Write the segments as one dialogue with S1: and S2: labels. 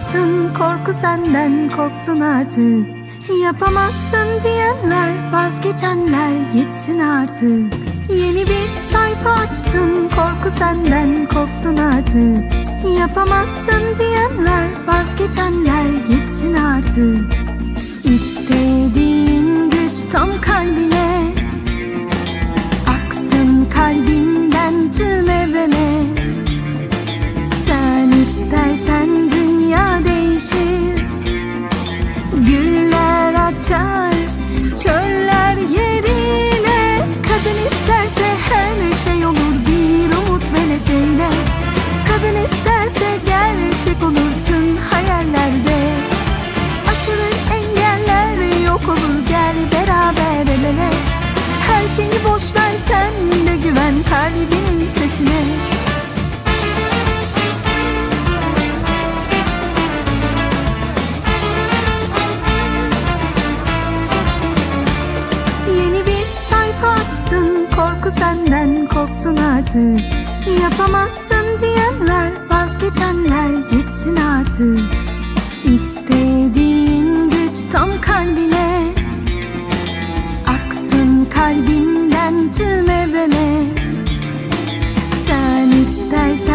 S1: açtın korku senden korksun artık. Yapamazsın diyenler vazgeçenler yetsin artık. Yeni bir sayfa açtın korku senden korksun artık. Yapamazsın diyenler vazgeçenler yetsin artık. İstediğin güç tam kalbine sayfa açtın korku senden korksun artık. Yapamazsın diyenler vazgeçenler yetsin artık. İstediğin güç tam kalbine. Aksın kalbinden tüm evrene. Sen istersen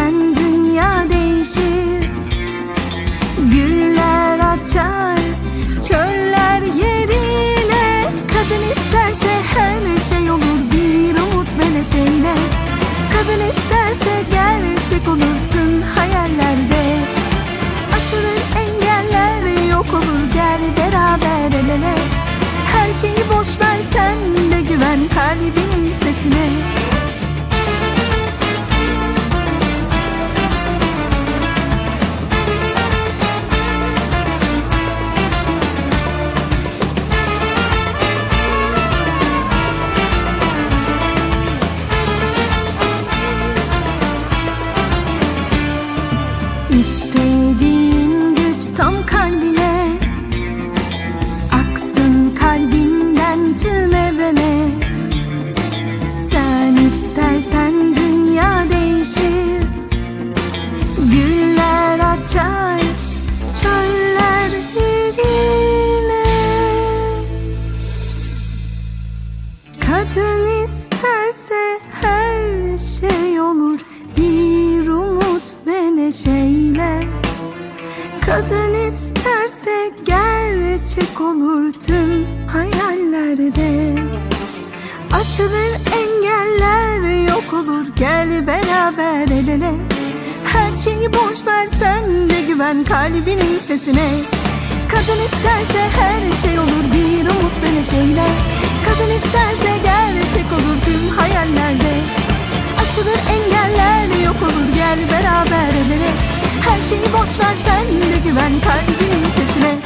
S1: güven kalbinin Kadın isterse her şey olur. Bir umut ve neşeyle. Kadın isterse gerçek olur tüm hayallerde. Aşılır engeller yok olur. Gel beraber el ele. Her şeyi boş ver sen de güven kalbinin sesine. Kadın isterse her şey olur. Bir umut ve neşeyle Kadın isterse gerçek olur tüm hayallerde. Aşılır engeller yok olur gel beraber el ele Her şeyi boş ver sen de güven kalbine